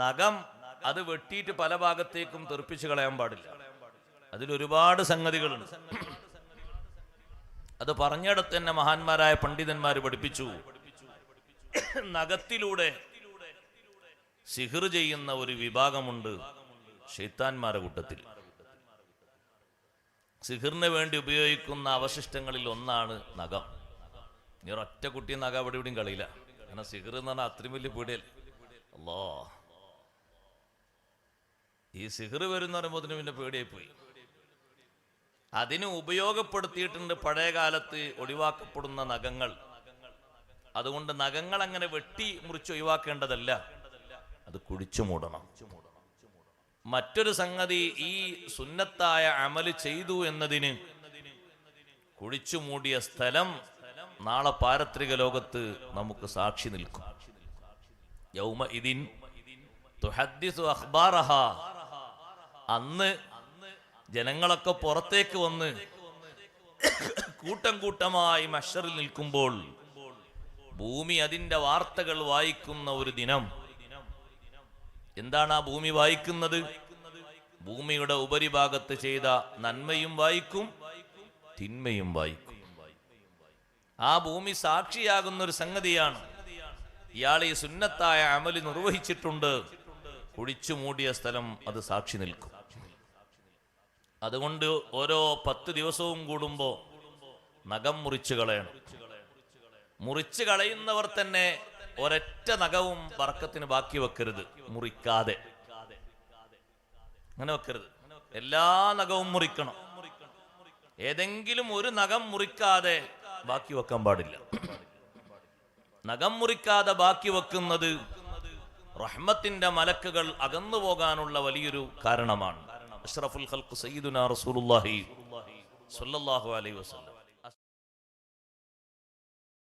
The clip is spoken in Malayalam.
നഖം അത് വെട്ടിയിട്ട് പല ഭാഗത്തേക്കും തെറിപ്പിച്ച് കളയാൻ പാടില്ല. അതിലൊരുപാട് സംഗതികളുണ്ട്. അത് പറഞ്ഞിടത്ത് തന്നെ മഹാന്മാരായ പണ്ഡിതന്മാർ പഠിപ്പിച്ചു. നഖത്തിലൂടെ സിഹിർ ചെയ്യുന്ന ഒരു വിഭാഗമുണ്ട് ഷെയ്ത്താന്മാരുടെ കൂട്ടത്തിൽ. സിഹിറിന് വേണ്ടി ഉപയോഗിക്കുന്ന അവശിഷ്ടങ്ങളിൽ ഒന്നാണ് നഖം. ഇനി ഒറ്റ കുട്ടി നഖം അവിടെ ഇവിടെയും കളിയില്ല. കാരണം സിഹിർ എന്ന് പറഞ്ഞാൽ അത്രയും വലിയ പീടിയല്ലേ അല്ലോ ഈ സിഹിർ വരുന്ന പറയുമ്പോൾ പിന്നെ പേടിയായി പോയി അതിന് ഉപയോഗപ്പെടുത്തിയിട്ടുണ്ട് പഴയ കാലത്ത് ഒഴിവാക്കപ്പെടുന്ന നഖങ്ങൾ. അതുകൊണ്ട് നഖങ്ങൾ അങ്ങനെ വെട്ടി മുറിച്ച് ഒഴിവാക്കേണ്ടതല്ല. അത് കുഴിച്ചു മൂടണം. മറ്റൊരു സംഗതി ഈ സുന്നത്തായ അമൽ ചെയ്തു എന്നതിന് കുഴിച്ചു മൂടിയ സ്ഥലം നാളെ പാരത്രിക ലോകത്ത് നമുക്ക് സാക്ഷി നിൽക്കും. യൗമ ഇതിൻ തുഹദ്ദിസു അഖ്ബാറഹ. അന്ന് ജനങ്ങളൊക്കെ പുറത്തേക്ക് വന്ന് കൂട്ടം കൂട്ടമായി മഷറിൽ നിൽക്കുമ്പോൾ ഭൂമി അതിന്റെ വാർത്തകൾ വായിക്കുന്ന ഒരു ദിനം. എന്താണ് ആ ഭൂമി വായിക്കുന്നത്? ഭൂമിയുടെ ഉപരിഭാഗത്ത് ചെയ്ത നന്മയും വായിക്കും തിന്മയും വായിക്കും. ആ ഭൂമി സാക്ഷിയാകുന്ന ഒരു സംഗതിയാണ്. ഇയാൾ ഈ സുന്നത്തായ അമൽ നിർവഹിച്ചിട്ടുണ്ട്. കുഴിച്ചു മൂടിയ സ്ഥലം അത് സാക്ഷി നിൽക്കും. അതുകൊണ്ട് ഓരോ പത്ത് ദിവസവും കൂടുമ്പോൾ നഖം മുറിച്ചു കളയണം. മുറിച്ചു കളയുന്നവർ തന്നെ ഒരൊറ്റ നഖവും വറക്കത്തിന് ബാക്കി വെക്കരുത്. മുറിക്കാതെ. അങ്ങനെ വെക്കരുത്. എല്ലാ നഖവും മുറിക്കണം. ഏതെങ്കിലും ഒരു നഖം മുറിക്കാതെ ബാക്കി വെക്കാൻ പാടില്ല. നഖം മുറിക്കാതെ ബാക്കി വെക്കുന്നത് റഹ്മത്തിന്റെ മലക്കുകൾ അകന്നു പോകാനുള്ള വലിയൊരു കാരണമാണ്. അഷ്റഫുൽ ഖൽഖ് സയ്യിദുനാ റസൂലുള്ളാഹി സ്വല്ലല്ലാഹു അലൈഹി വസല്ലം.